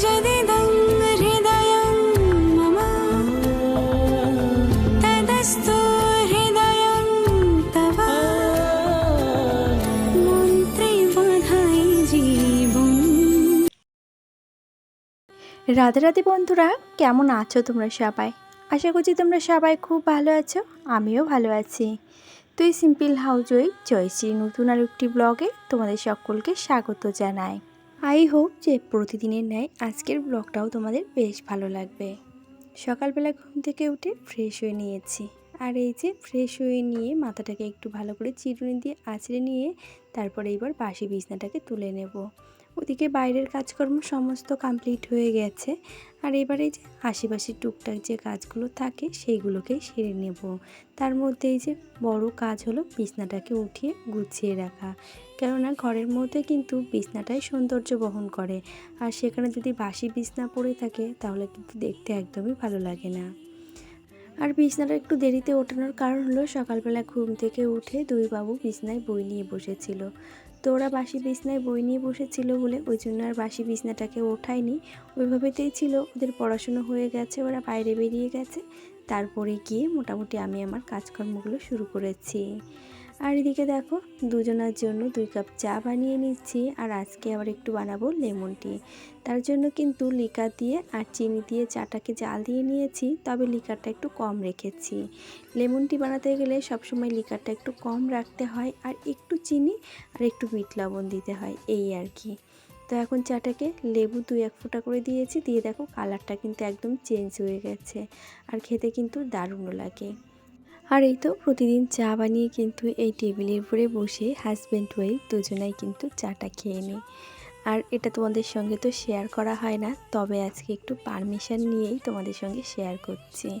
यदिदं हृदयं मम तदस्तु हृदयं तव মন্ত্রে বাধাই জীবন রাধে রাধে বন্ধুরা কেমন আছো তোমরা সবাই আশা করছি তোমরা সবাই খুব ভালো আছো আমিও ভালো আছি তুই সিম্পল হাউস ওই জয়শ্রী নতুন আর একটি ব্লগে তোমাদের সকলকে স্বাগত জানাই আই হোপ যে প্রতিদিনের ন্যায় আজকের ব্লগটাও তোমাদের বেশ ভালো লাগবে। সকালবেলা ঘুম থেকে উঠে ফ্রেশ হয়ে নিয়েছি। আর এই যে ফ্রেশ হয়ে নিয়ে মাথাটাকে একটু ভালো করে চিরুনি দিয়ে আঁচড়ে নিয়ে তারপরে এবার বাসি বিছনাটাকে তুলে নেব। ওদিকে বাইরের কাজকর্ম সমস্ত কমপ্লিট হয়ে গেছে। আর এবারে যে আশেপাশে টুকটাক যে কাজগুলো থাকে, সেইগুলোকেই সেরে নেব। তার মধ্যে এই যে বড় কাজ হলো বিছনাটাকে উঠিয়ে গুছিয়ে রাখা। কেননা ঘরের মধ্যে কিন্তু বিছনাটাই সৌন্দর্য বহন করে। আর সেখানে যদি বাসি বিছনা পড়ে থাকে, তাহলে কিন্তু দেখতে একদমই ভালো লাগে না। আর বিছনাটা একটু দেরিতে ওঠানোর কারণ হলো সকালবেলা ঘুম থেকে উঠে দুই বাবু বিছনায় বই নিয়ে বসেছিল। তো ওরা বাসি বিছনায় বই নিয়ে বসেছিল বলে ওই জন্য আর বাসি বিছনাটাকে ওঠায়নি। ওইভাবেতেই ছিল, ওদের পড়াশুনো হয়ে গেছে, ওরা বাইরে বেরিয়ে গেছে। তারপরে গিয়ে মোটামুটি আমি আমার কাজকর্মগুলো শুরু করেছি। আর এদিকে দেখো, দুজনার জন্য দুই কাপ চা বানিয়ে নিচ্ছি আর আজকে আবার একটু বানাবো লেমন টি। তার জন্য কিন্তু লিকার দিয়ে আর চিনি দিয়ে চাটাকে জাল দিয়ে নিয়েছি, তবে লিকারটা একটু কম রেখেছি। লেমন টি বানাতে গেলে সবসময় লিকারটা একটু কম রাখতে হয় আর একটু চিনি আর একটু বিট লবণ দিতে হয়, এই আর কি। তো এখন চাটাকে লেবু দুই এক ফোঁটা করে দিয়েছি, দিয়ে দেখো কালারটা কিন্তু একদম চেঞ্জ হয়ে গেছে আর খেতে কিন্তু দারুণও লাগে। আর এই তো প্রতিদিন চা বানিয়ে কিন্তু এই টেবিলের উপরে বসে হাজব্যান্ড ওয়াইফ দুজনাই কিন্তু চাটা খেয়ে নিই আর এটা তোমাদের সঙ্গে তো শেয়ার করা হয় না, তবে আজকে একটু পারমিশন নিয়েই তোমাদের সঙ্গে শেয়ার করছি।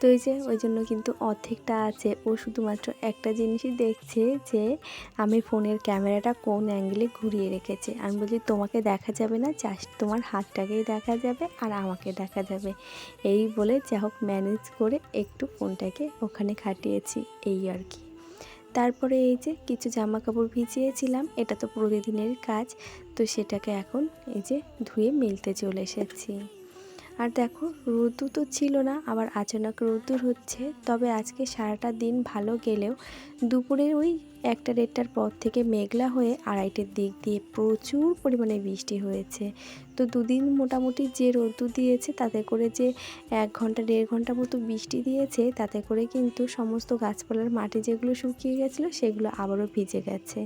তো এই যে, ওই জন্য কিন্তু অর্ধেকটা আছে। ও শুধুমাত্র একটা জিনিসই দেখছে যে, আমি ফোনের ক্যামেরাটা কোন অ্যাঙ্গেলে ঘুরিয়ে রেখেছে। আমি বলছি, তোমাকে দেখা যাবে না জাস্ট তোমার হাতটাকেই দেখা যাবে আর আমাকে দেখা যাবে। এই বলে যা হোক ম্যানেজ করে একটু ফোনটাকে ওখানে খাটিয়েছি, এই আর কি। তারপরে এই যে কিছু জামা কাপড় ভিজিয়েছিলাম, এটা তো প্রতিদিনের কাজ, তো সেটাকে এখন এই যে ধুয়ে মেলতে চলে এসেছি। আর দেখো রোদ্দু তো ছিল না, আবার আচানক রোদ্দুর হচ্ছে, তবে আজকে সারাটা দিন ভালো গেলেও দুপুরের ওই একটা দেড়টার পর থেকে মেঘলা হয়ে আড়াইটের দিক দিয়ে প্রচুর পরিমাণে বৃষ্টি হয়েছে। তো দুদিন মোটামুটি যে রোদ্দুর দিয়েছে, তাতে করে যে এক ঘণ্টা, দেড় ঘণ্টা মতো বৃষ্টি দিয়েছে, তাতে করে কিন্তু সমস্ত গাছপালার মাটি যেগুলো শুকিয়ে গেছিল, সেগুলো আবারও ভিজে গেছে।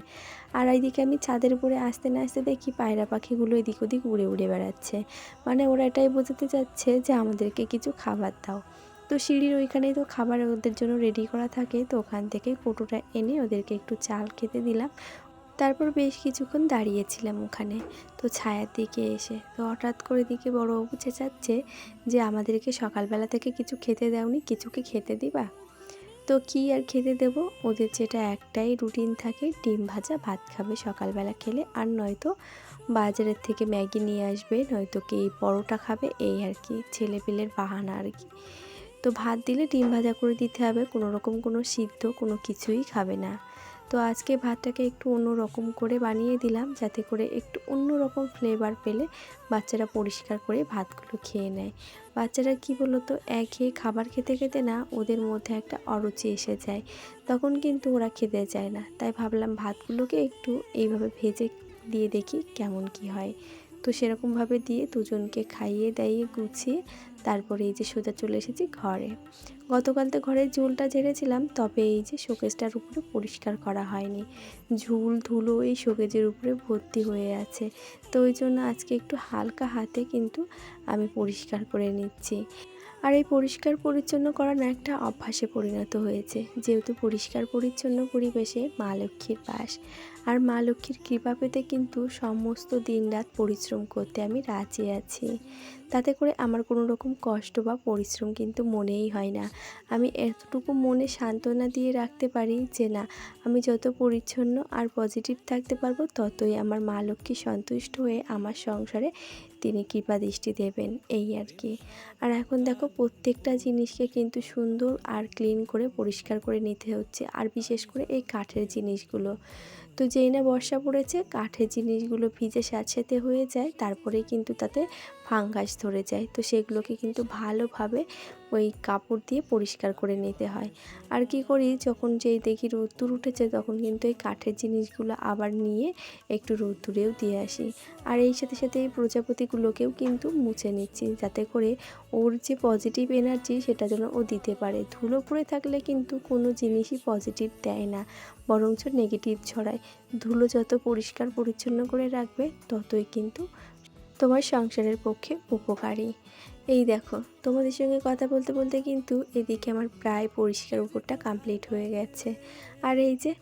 আর এইদিকে আমি ছাদের উপরে আসতে না আসতে দেখি পায়রা পাখিগুলো এদিক ওদিক উড়ে উড়ে বেড়াচ্ছে। মানে ওরা এটাই বোঝাতে চাচ্ছে যে আমাদেরকে কিছু খাবার দাও। তো সিঁড়ির ওইখানেই তো খাবার ওদের জন্য রেডি করা থাকে, তো ওখান থেকে কোটোটা এনে ওদেরকে একটু চাল খেতে দিলাম। তারপর বেশ কিছুক্ষণ দাঁড়িয়েছিলাম ওখানে। তো ছায়ার দিকে এসে, তো হঠাৎ করে দিকে বড় বাবু চেঁচাচ্ছে যে, আমাদেরকে সকালবেলা থেকে কিছু খেতে দাওনি, কিছু কি খেতে দিবা? তো কি আর খেতে দেব? ওদের যেটা একটাই রুটিন থাকে, ডিম ভাজা, ভাত খাবে সকালবেলা খেলে, আর নয়তো বাজারের থেকে ম্যাগি নিয়ে আসবে, নয়তো কি পরোটা খাবে, এই আর কি, ছেলেপেলের বাহানা আর কি। তো ভাত দিলে ডিম ভাজা করে দিতে হবে, কোনো রকম কোনো সিদ্ধ কোনো কিছুই খাবে না। তো আজকে ভাতটাকে একটু অন্য রকম করে বানিয়ে দিলাম, যাতে করে একটু অন্য রকম ফ্লেভার পেলে বাচ্চারা পরিষ্কার করে ভাতগুলো খেয়ে নেয়। বাচ্চারা কি বলতো, একঘেয়ে খাবার খেতে খেতে না ওদের মধ্যে একটা অরুচি এসে যায়। তখন কিন্তু ওরা খেতে চায় না। তাই ভাবলাম ভাতগুলোকে একটু এইভাবে ভেজে দিয়ে দেখি কেমন কি হয়। তো সেরকমভাবে দিয়ে দুজনকে খাইয়ে দাইয়ে গুছিয়ে তারপরে এই যে সোজা চলে এসেছি ঘরে। গতকাল তো ঘরের ঝুলটা ঝেড়েছিলাম, তবে এই যে শোকেসটার উপরে পরিষ্কার করা হয়নি। ঝুল, ধুলো এই শোকেজের উপরে ভর্তি হয়ে আছে। তো ওই জন্য আজকে একটু হালকা হাতে কিন্তু আমি পরিষ্কার করে নিচ্ছি। আর এই পরিষ্কার পরিচ্ছন্ন করা না একটা অভ্যাসে পরিণত হয়েছে। যেহেতু পরিষ্কার পরিচ্ছন্ন পরিবেশে মা লক্ষ্মীর বাস। আর মা লক্ষ্মীর কৃপা পেতে কিন্তু সমস্ত দিন রাত পরিশ্রম করতে আমি রাজি আছি। তাতে করে আমার কোনো রকম কষ্ট বা পরিশ্রম কিন্তু মনেই হয় না। আমি এতটুকু মনে সান্ত্বনা দিয়ে রাখতে পারি যে না, আমি যত পরিচ্ছন্ন আর পজিটিভ থাকতে পারব, ততই আমার মা লক্ষ্মী সন্তুষ্ট হয়ে আমার সংসারে তিনি কৃপা দৃষ্টি দেবেন, এই আর কি। আর এখন দেখো প্রত্যেকটা জিনিসকে কিন্তু সুন্দর আর ক্লিন করে পরিষ্কার করে নিতে হচ্ছে, আর বিশেষ করে এই কাঠের জিনিসগুলো। তো যেই না বর্ষা পড়েছে কাঠের জিনিসগুলো ভিজে স্যাঁতস্যাঁতে হয়ে যায় তারপরেই কিন্তু তাতে ফাঙ্গাস ধরে যায়। তো সেগুলোকে কিন্তু ভালোভাবে ওই কাপড় দিয়ে পরিষ্কার করে নিতে হয়। আর কি করি, যখন যেই দেখি রোদ্দুর উঠেছে, তখন কিন্তু এই কাঠের জিনিসগুলো আবার নিয়ে একটু রোদ্দুরেও দিয়ে আসি। আর এই সাথে সাথে এই প্রজাপতিগুলোকেও কিন্তু মুছে নিচ্ছি, যাতে করে ওর যে পজিটিভ এনার্জি সেটা যেন ও দিতে পারে। ধুলো পড়ে থাকলে কিন্তু কোনো জিনিসই পজিটিভ দেয় না, বরঞ্চ নেগেটিভ ছড়ায়। ধুলো যত পরিষ্কার পরিচ্ছন্ন করে রাখবে, ততই কিন্তু তোমার সংসারের পক্ষে উপকারী। এই দেখো, তোমাদের সঙ্গে কথা বলতে বলতে কিন্তু এদিকে আমার প্রায় পরিষ্কার উপরটা কমপ্লিট হয়ে গেছে। আর এই যে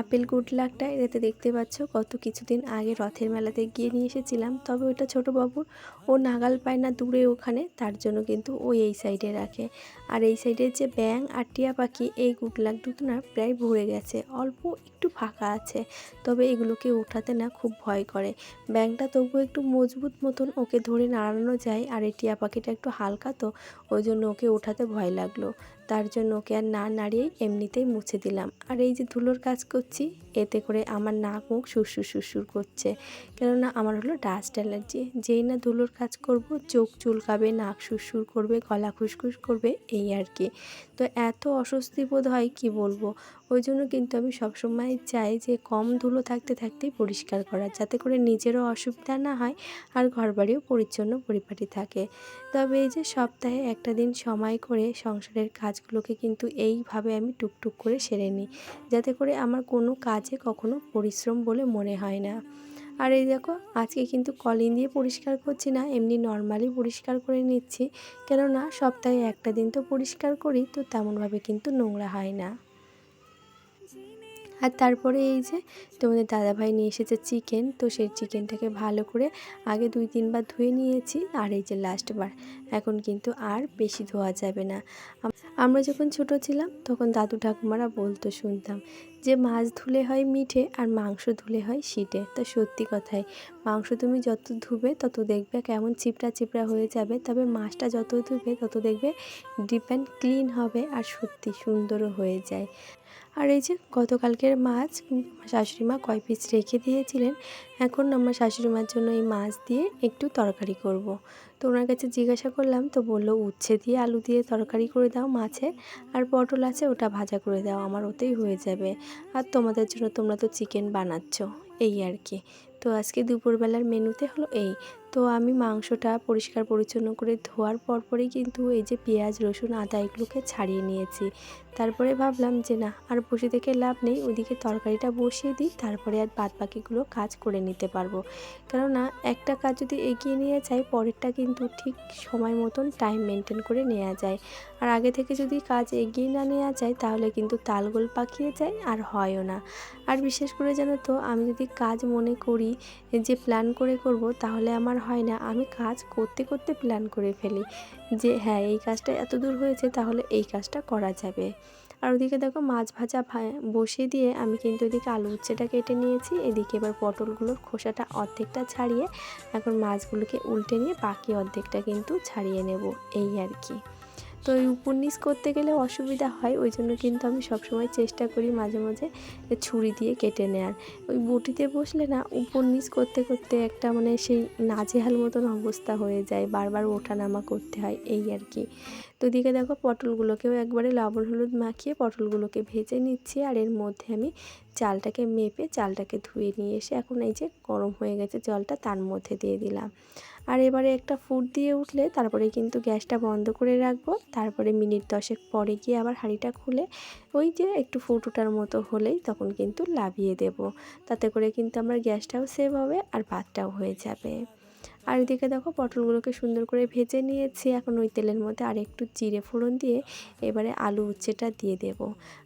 আপেল গুড লাকটা এটাতে দেখতে পাচ্ছ কত কিছুদিন আগে রথের মেলাতে গিয়ে নিয়ে এসেছিলাম। তবে ওটা ছোট বাবুর, ও নাগাল পায় না দূরে ওখানে, তার জন্য কিন্তু ও এই সাইডে রাখে। আর এই সাইডের যে ব্যাং আর টিয়া পাখি, এই গুড লাক দুটো না প্রায় ভরে গেছে, অল্প একটু ফাঁকা আছে। তবে এগুলোকে ওঠাতে না খুব ভয় করে। ব্যাংটা তবু একটু মজবুত মতন ওকে ধরে নাড়ানো যায়, আর এই টিয়া পাখিটা একটু হালকা তো, ওই জন্য ওকে ওঠাতে ভয় লাগল। তার জন্য ওকে আর না নাড়িয়ে এমনিতেই মুছে দিলাম। আর এই যে ধুলোর কাজ করছি এতে করে আমার নাক মুখ সুরসুর সুরসুর করছে। কেননা আমার হলো ডাস্ট অ্যালার্জি যেই না ধুলোর কাজ করব, চোখ চুলকাবে, নাক সুরসুর করবে, গলা খুসখুস করবে, এই আর কি। তো এত অস্বস্তি বোধ হয়, কি বলব? ওই জন্য কিন্তু আমি সবসময় চাই যে কম ধুলো থাকতে থাকতেই পরিষ্কার করা যাতে করে নিজেরও অসুবিধা না হয় আর ঘরবাড়িও পরিচ্ছন্ন পরিপাটি থাকে। তবে এই যে সপ্তাহে একটা দিন সময় করে সংসারের কাজগুলোকে কিন্তু এইভাবে আমি টুকটুক করে সেরে নিই। যাতে করে আমার কোনো কাজে কখনো পরিশ্রম বলে মনে হয় না। আর এই দেখো, আজকে কিন্তু কলিন দিয়ে পরিষ্কার করছি না, এমনি নর্মালি পরিষ্কার করে নিচ্ছি। কেননা সপ্তাহে একটা দিন তো পরিষ্কার করি, তো তেমনভাবে কিন্তু নোংরা হয় না। আর তারপরে এই যে তোমাদের দাদাভাই নিয়ে এসেছে চিকেন তো সেই চিকেনটাকে ভালো করে আগে দুই তিনবার ধুয়ে নিয়েছি, আর এই যে লাস্টবার এখন কিন্তু আর বেশি ধোয়া যাবে না। আমরা যখন ছোট ছিলাম, তখন দাদু ঠাকুমারা বলতো শুনতাম যে মাছ ধুলে হয় মিঠে আর মাংস ধুলে হয় শিটে। তো সত্যি কথাই, মাংস তুমি যত ধুবে তত দেখবে কেমন চিপড়া চিপড়া হয়ে যাবে, তবে মাছটা যত ধুবে তত দেখবে ডিপ অ্যান্ড ক্লিন হবে আর সত্যি সুন্দরও হয়ে যায়। আর এই যে গতকালকের মাছ শাশুড়ি মা কয় পিস রেখে দিয়েছিলেন, এখন আমার শাশুড়ি মার জন্য এই মাছ দিয়ে একটু তরকারি করব। তো ওনার কাছে জিজ্ঞাসা করলাম, তো বলল, উচ্ছে দিয়ে আলু দিয়ে তরকারি করে দাও মাছে, আর পটল আছে ওটা ভাজা করে দাও, আমার ওতেই হয়ে যাবে। আর তোমাদের জন্য তোমরা তো চিকেন বানাচ্ছ, এই আর কি। তো আজকে দুপুরবেলার মেনুতে হলো এই। তো আমি মাংসটা পরিষ্কার পরিচ্ছন্ন করে ধোয়ার পরপরই কিন্তু এই যে পেঁয়াজ, রসুন, আদা এগুলোকে ছাড়িয়ে নিয়েছি। তারপরে ভাবলাম যে না, আর বসে থেকে লাভ নেই, ওদিকে তরকারিটা বসিয়ে দিই, তারপরে আর বাদ বাকিগুলো কাজ করে নিতে পারব। কেননা একটা কাজ যদি এগিয়ে নিয়ে যায় পরেরটা কিন্তু ঠিক সময় মতন টাইম মেনটেন করে নেওয়া যায়। আর আগে থেকে যদি কাজ এগিয়ে না নেওয়া যায়, তাহলে কিন্তু তালগোল পাকিয়ে যায় আর হয়ও না। আর বিশেষ করে জানো তো, আমি যদি কাজ মনে করি, যে প্ল্যান করে করব, তাহলে আমার হয় না, আমি কাজ করতে করতে প্ল্যান করে ফেলি যে হ্যাঁ এই কাজটা এত দূর হয়েছে, তাহলে এই কাজটা করা যাবে। আর ওদিকে দেখো মাছ ভাজা বসে বসিয়ে দিয়ে আমি কিন্তু ওদিকে আলু উচ্ছেটা কেটে নিয়েছি, এদিকে এবার পটলগুলোর খোসাটা অর্ধেকটা ছাড়িয়ে এখন মাছগুলোকে উল্টে নিয়ে বাকি অর্ধেকটা কিন্তু ছাড়িয়ে নেব, এই আর কি। তো এই উপর নিচ করতে গেলে অসুবিধা হয়, ওই জন্য কিন্তু আমি সবসময় চেষ্টা করি মাঝে মাঝে ছুরি দিয়ে কেটে নেওয়ার ওই বটিতে বসলে না উপর নিচ করতে করতে একটা মানে সেই নাজেহাল মতন অবস্থা হয়ে যায়, বারবার ওঠানামা করতে হয়, এই আর কি। তো এদিকে দেখো পটলগুলোকেও একবারে লবণ হলুদ মাখিয়ে পটলগুলোকে ভেজে নিচ্ছি, আর এর মধ্যে আমি চালটাকে মেপে চালটাকে ধুয়ে নিয়ে এসে এখন এই যে গরম হয়ে গেছে জলটা তার মধ্যে দিয়ে দিলাম। আর এবারে একটা ফুট দিয়ে উঠলে তারপরে কিন্তু গ্যাসটা বন্ধ করে রাখব। তারপরে মিনিট দশেক পরে গিয়ে আবার হাঁড়িটা খুলে ওই যে একটু ফুট ওঠার মতো হলেই তখন কিন্তু লাভিয়ে দেব। তাতে করে কিন্তু আমার গ্যাসটাও সেভ হবে আর ভাতটাও হয়ে যাবে। আর এদিকে দেখো পটলগুলোকে সুন্দর করে ভেজে নিয়েছি। এখন ওই তেলের মধ্যে আর একটু জিরে ফোড়ন দিয়ে এবারে আলু উচ্ছেটা দিয়ে দেব।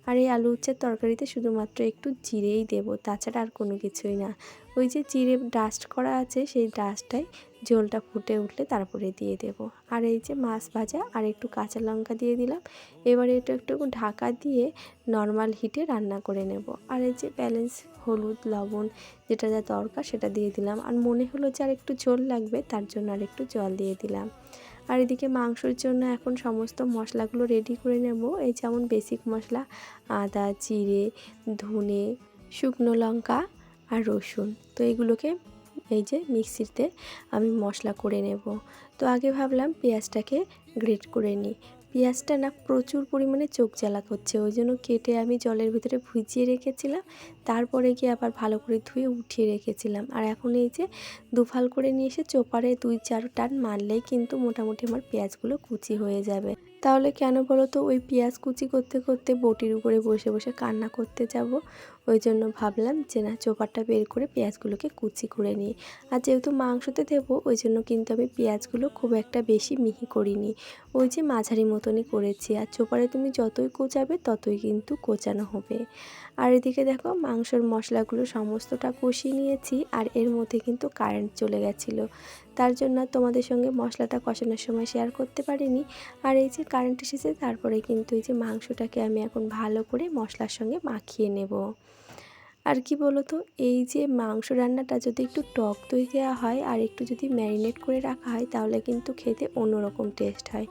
আর এই আলু উচ্ছের তরকারিতে শুধুমাত্র একটু জিরেই দেব, তাছাড়া আর কোনো কিছুই না। ওই যে জিরে ডাস্ট করা আছে সেই ডাস্টটাই ঝোলটা ফুটে উঠলে তারপরে দিয়ে দেব। আর এই যে মাছ ভাজা আর একটু কাঁচা লঙ্কা দিয়ে দিলাম। এবারে এটা একটু ঢাকা দিয়ে নর্মাল হিটে রান্না করে নেব। আর এই যে ব্যালেন্স হলুদ, লবণ যেটা যা দরকার সেটা দিয়ে দিলাম। আর মনে হলো যে আর একটু ঝোল লাগবে, তার জন্য আর একটু জল দিয়ে দিলাম। আর এদিকে মাংসর জন্য এখন সমস্ত মশলাগুলো রেডি করে নেব। এই যেমন বেসিক মশলা, আদা, জিরে, ধনে, শুকনো লঙ্কা আর রসুন। তো এগুলোকে এই যে মিক্সিতে আমি মশলা করে নেব। তো আগে ভাবলাম পেঁয়াজটাকে গ্রেট করে নিই। পেঁয়াজটা না প্রচুর পরিমাণে চোখ জ্বালা করছে, ওই জন্য কেটে আমি জলের ভিতরে ভিজিয়ে রেখেছিলাম, তারপরে গিয়ে আবার ভালো করে ধুয়ে উঠিয়ে রেখেছিলাম। আর এখন এই যে দুফাল করে নিয়ে এসে চোপারে দুই চার টান মারলেই কিন্তু মোটামুটি আমার পেঁয়াজগুলো কুচি হয়ে যাবে। তাহলে কেন বলো তো ওই পেঁয়াজ কুচি করতে করতে বটির উপরে বসে বসে কান্না করতে যাব? ওই জন্য ভাবলাম যে না চোপারটা বের করে পেঁয়াজগুলোকে কুচি করে নিই। আর যেহেতু মাংসতে দেবো, ওই জন্য কিন্তু আমি পেঁয়াজগুলো খুব একটা বেশি মিহি করিনি। ওই যে মাঝারি মতনই করেছি। আর চোপারে তুমি যতই কোচাবে, ততই কিন্তু কোচানো হবে। আর এদিকে দেখো মাংসর মশলাগুলো সমস্তটা কষিয়ে নিয়েছি আর এর মধ্যে কিন্তু কারেন্ট চলে গেছিল। তার জন্য তোমাদের সঙ্গে মশলাটা কষানোর সময় শেয়ার করতে পারিনি। আর এই যে কারেন্ট এসেছে, তারপরে কিন্তু এই যে মাংসটাকে আমি এখন ভালো করে মশলার সঙ্গে মাখিয়ে নেব। আর কি বলতো? এই যে মাংস রান্নাটা যদি একটু টক দই দেওয়া হয় আর একটু যদি ম্যারিনেট করে রাখা হয় তাহলে কিন্তু খেতে অন্যরকম টেস্ট হয়।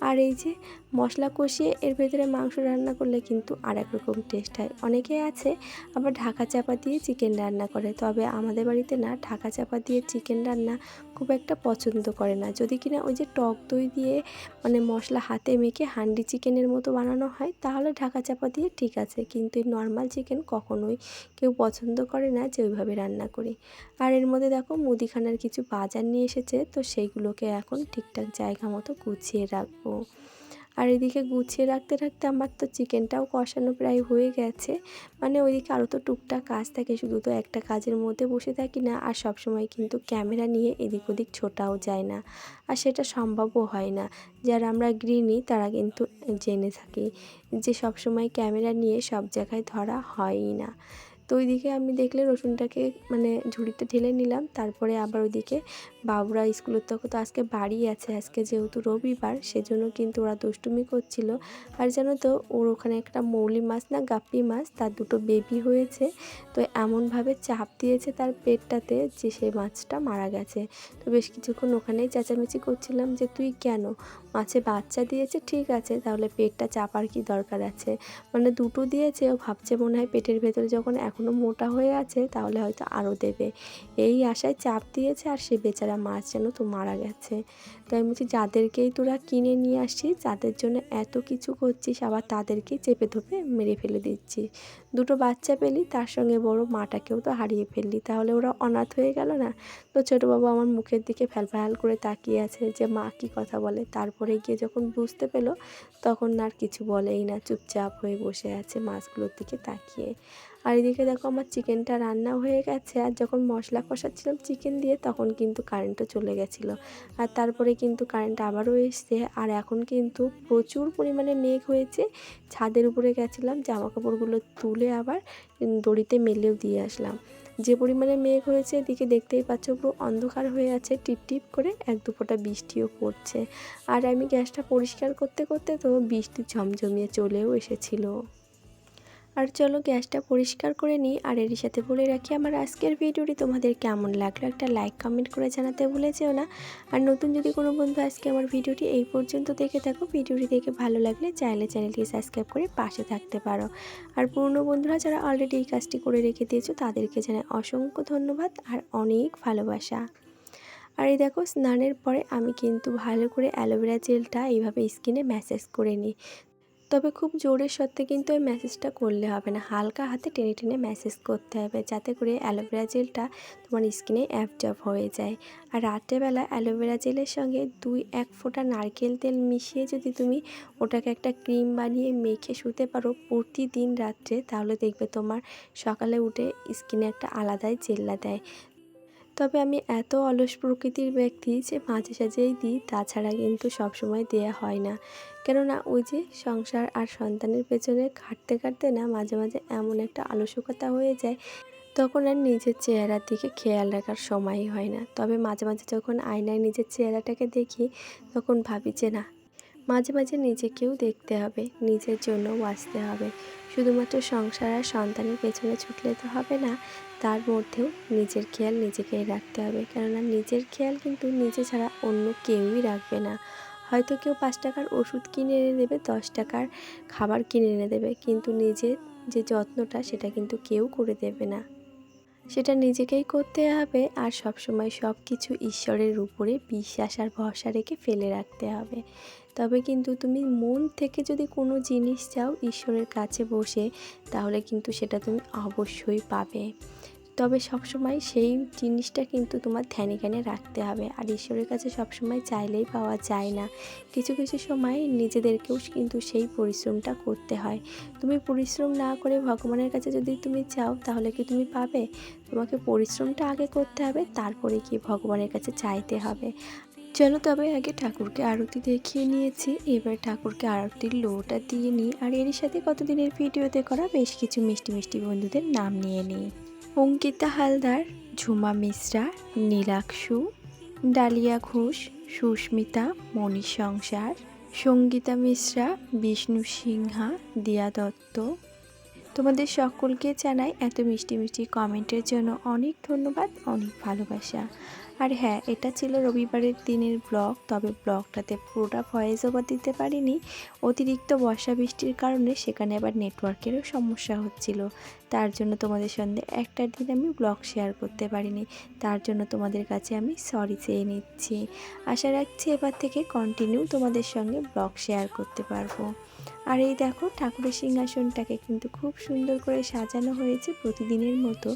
আর এই যে মশলা কষিয়ে এর ভেতরে মাংস রান্না করলে কিন্তু আর এক রকম টেস্ট হয়। অনেকে আছে আবার ঢাকা চাপা দিয়ে চিকেন রান্না করে। তবে আমাদের বাড়িতে না ঢাকা চাপা দিয়ে চিকেন রান্না খুব একটা পছন্দ করে না। যদি কিনা ওই যে টক দই দিয়ে মানে মশলা হাতে মেখে হান্ডি চিকেনের মতো বানানো হয়, তাহলে ঢাকা চাপা দিয়ে ঠিক আছে। কিন্তু এই নর্মাল চিকেন কখনোই কেউ পছন্দ করে না যে ওইভাবে রান্না করি। আর এর মধ্যে দেখো মুদিখানার কিছু বাজার নিয়ে এসেছে, তো সেইগুলোকে এখন ঠিকঠাক জায়গা মতো গুছিয়ে রাখব। আর এদিকে গুছিয়ে রাখতে রাখতে আমার তো চিকেনটাও কষানো প্রায় হয়ে গেছে। মানে ওইদিকে আরও তো টুকটাক কাজ থাকে, শুধু তো একটা কাজের মধ্যে বসে থাকি না, আর সব সময় কিন্তু ক্যামেরা নিয়ে এদিক ওদিক ছোটাও যায় না। আর সেটা সম্ভবও হয় না। যারা আমরা গৃহিণী, তারা কিন্তু জেনে থাকি যে সব সময় ক্যামেরা নিয়ে সব জায়গায় ধরা হয়ই না। তো ওইদিকে আমি দেখলে রসুনটাকে মানে ঝুড়িতে ঢেলে নিলাম। তারপরে আবার ওইদিকে বাবুরা স্কুলের তখন তো আজকে বাড়ি আছে, আজকে যেহেতু রবিবার, সেজন্য কিন্তু ওরা দুষ্টুমি করছিল। আর জানো তো, ওর ওখানে একটা মৌলি মাছ না, গাপ্পি মাছ, তার দুটো বেবি হয়েছে। তো এমনভাবে চাপ দিয়েছে তার পেটটাতে যে সেই মাছটা মারা গেছে। তো বেশ কিছুক্ষণ ওখানেই চেঁচামেচি করছিলাম যে, তুই কেন? মাছে বাচ্চা দিয়েছে, ঠিক আছে, তাহলে পেটটা চাপার কি দরকার আছে? মানে দুটো দিয়েছে, ও ভাবছে মনে হয় পেটের ভেতরে যখন এখনও মোটা হয়ে আছে, তাহলে হয়তো আরও দেবে। এই আশায় চাপ দিয়েছে আর সে বেচারা মাছ যেন তো মারা গেছে। তো আমি বলছি, যাদেরকেই তোরা কিনে নিয়ে আসছিস যাদের জন্য এত কিছু করছিস, আবার তাদেরকেই চেপে ধোপে মেরে ফেলে দিচ্ছিস। দুটো বাচ্চা পেলি, তার সঙ্গে বড় মাটাকেও তো হারিয়ে ফেললি, তাহলে ওরা অনাথ হয়ে গেল না? তো ছোটো বাবু আমার মুখের দিকে ফ্যাল করে তাকিয়ে আছে যে, মা কী কথা বলে? তারপরে গিয়ে যখন বুঝতে পেল, তখন আর কিছু বলেই না, চুপচাপ হয়ে বসে আছে মাছগুলোর দিকে তাকিয়ে। আর এদিকে দেখো আমার চিকেনটা রান্না হয়ে গেছে, আর যখন মশলা কষাচ্ছিলাম চিকেন দিয়ে তখন কিন্তু কারেন্টও চলে গেছিল। আর তারপরে কিন্তু কারেন্ট আবারও এসছে, আর এখন কিন্তু প্রচুর পরিমাণে মেঘ হয়েছে। ছাদের উপরে গেছিলাম জামা কাপড়গুলো তুলে আবার দড়িতে মেলেও দিয়ে আসলাম। যে পরিমাণে মেঘ হয়েছে, এদিকে দেখতেই পাচ্ছ পুরো অন্ধকার হয়ে আছে টিপ টিপ করে এক দুপোটা বৃষ্টিও পড়ছে। আর আমি গ্যাসটা পরিষ্কার করতে করতে তো বৃষ্টি ঝমঝমিয়ে চলেও এসেছিল। আর চলো গ্যাসটা পরিষ্কার করে নিই। আর এর সাথে বলে রাখি, আমার আজকের ভিডিওটি তোমাদের কেমন লাগল একটা লাইক কমেন্ট করে জানাতে ভুলে যেও না। আর নতুন যদি কোনো বন্ধু আজকে আমার ভিডিওটি এই পর্যন্ত দেখে থাকো, ভিডিওটি দেখে ভালো লাগলে চাইলে চ্যানেলটি সাবস্ক্রাইব করে পাশে থাকতে পারো। আর পুরনো বন্ধুরা যারা অলরেডি এই কাজটি করে রেখে দিয়েছ, তাদেরকে জানাই অসংখ্য ধন্যবাদ আর অনেক ভালোবাসা। আর এই দেখো, স্নানের পরে আমি কিন্তু ভালো করে অ্যালোভেরা জেলটা এইভাবে স্কিনে ম্যাসেজ করে নিই। তবে খুব জোরের সত্ত্বে কিন্তু ওই ম্যাসেজটা করলে হবে না। হালকা হাতে টেনে টেনে ম্যাসেজ করতে হবে যাতে করে অ্যালোভেরা জেলটা তোমার স্কিনে অ্যাবজর্ব হয়ে যায়। আর রাত্রেবেলা অ্যালোভেরা জেলের সঙ্গে দুই এক ফোঁটা নারকেল তেল মিশিয়ে যদি তুমি ওটাকে একটা ক্রিম বানিয়ে মেখে শুতে পারো প্রতিদিন রাত্রে, তাহলে দেখবে তোমার সকালে উঠে স্কিনে একটা আলাদাই জেল্লা দেয়। তবে আমি এত অলস প্রকৃতির ব্যক্তি যে মাঝে সাঝেই দিই, তাছাড়া কিন্তু সবসময় দেয়া হয় না। কেননা ওই যে সংসার আর সন্তানের পেছনে খাটতে খাটতে না মাঝে মাঝে এমন একটা আলস্যকতা হয়ে যায়, তখন আর নিজের চেহারার দিকে খেয়াল রাখার সময়ই হয় না। তবে মাঝে মাঝে যখন আয়নায় নিজের চেহারাটাকে দেখি, তখন ভাবি যে না মাঝে মাঝে নিজেকেও দেখতে হবে, নিজের জন্য বাঁচতে হবে। শুধুমাত্র সংসার আর সন্তানের পেছনে ছুটলে তো হবে না, তার মধ্যেও নিজের খেয়াল নিজেকেই রাখতে হবে। কেননা নিজের খেয়াল কিন্তু নিজে ছাড়া অন্য কেউই রাখবে না। হয়তো কেউ পাঁচ টাকার ওষুধ কিনে এনে দেবে, দশ টাকার খাবার কিনে এনে দেবে, কিন্তু নিজের যে যত্নটা সেটা কিন্তু কেউ করে দেবে না। সেটা নিজেকেই করতে হবে আর সবসময় সব কিছু ঈশ্বরের উপরে বিশ্বাস আর ভরসা রেখে ফেলে রাখতে হবে। তবে কিন্তু তুমি মন থেকে যদি কোনো জিনিস চাও ঈশ্বরের কাছে বসে, তাহলে কিন্তু সেটা তুমি অবশ্যই পাবে। তবে সবসময় সেই জিনিসটা কিন্তু তোমার ধ্যানে জ্ঞানে রাখতে হবে। আর ঈশ্বরের কাছে সবসময় চাইলেই পাওয়া যায় না। কিছু কিছু সময় নিজেদেরকেও কিন্তু সেই পরিশ্রমটা করতে হয়। তুমি পরিশ্রম না করে ভগবানের কাছে যদি তুমি চাও তাহলে কি তুমি পাবে? তোমাকে পরিশ্রমটা আগে করতে হবে, তারপরে কি ভগবানের কাছে চাইতে হবে। চলো তবে আগে ঠাকুরকে আরতি দেখিয়ে নিয়েছি। এবার ঠাকুরকে আরতির লোটা দিয়ে নিই। আর এর সাথে কতদিনের ভিডিওতে করা বেশ কিছু মিষ্টি মিষ্টি বন্ধুদের নাম নিয়ে নিই। অঙ্কিতা হালদার, ঝুমা মিশ্রা, নীলাক্ষু, ডালিয়া ঘোষ, সুস্মিতা, মণি সংসার, সঙ্গীতা মিশ্রা, বিষ্ণু সিংহা, দিয়া দত্ত তোমাদের সকলকে জানাই এত মিষ্টি মিষ্টি কমেন্টের জন্য অনেক ধন্যবাদ, অনেক ভালোবাসা। আর হ্যাঁ এটা ছিল রবিবারের দিনের ব্লগ, তবে ব্লগটাতে পুরোটা ভয়েস ওভার দিতে পারিনি। অতিরিক্ত বর্ষা বৃষ্টির কারণে সেখানে আবার নেটওয়ার্কেরও সমস্যা হচ্ছিল। তার জন্য তোমাদের সঙ্গে একটা দিন আমি ব্লগ শেয়ার করতে পারিনি। তার জন্য তোমাদের কাছে আমি সরি চেয়ে নিচ্ছি। আশা রাখছি এবার থেকে কন্টিনিউ তোমাদের সঙ্গে ব্লগ শেয়ার করতে পারব। আর এই দেখো ঠাকুরের সিংহাসনটাকে কিন্তু খুব সুন্দর করে সাজানো হয়েছে প্রতিদিনের মতো,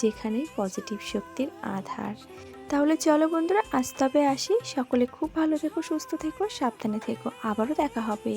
যেখানে পজিটিভ শক্তির আধার। তাহলে চলো বন্ধুরা, আজ তবে আসি। সকলে খুব ভালো থেকো, সুস্থ থেকো, সাবধানে থেকো। আবারও দেখা হবে।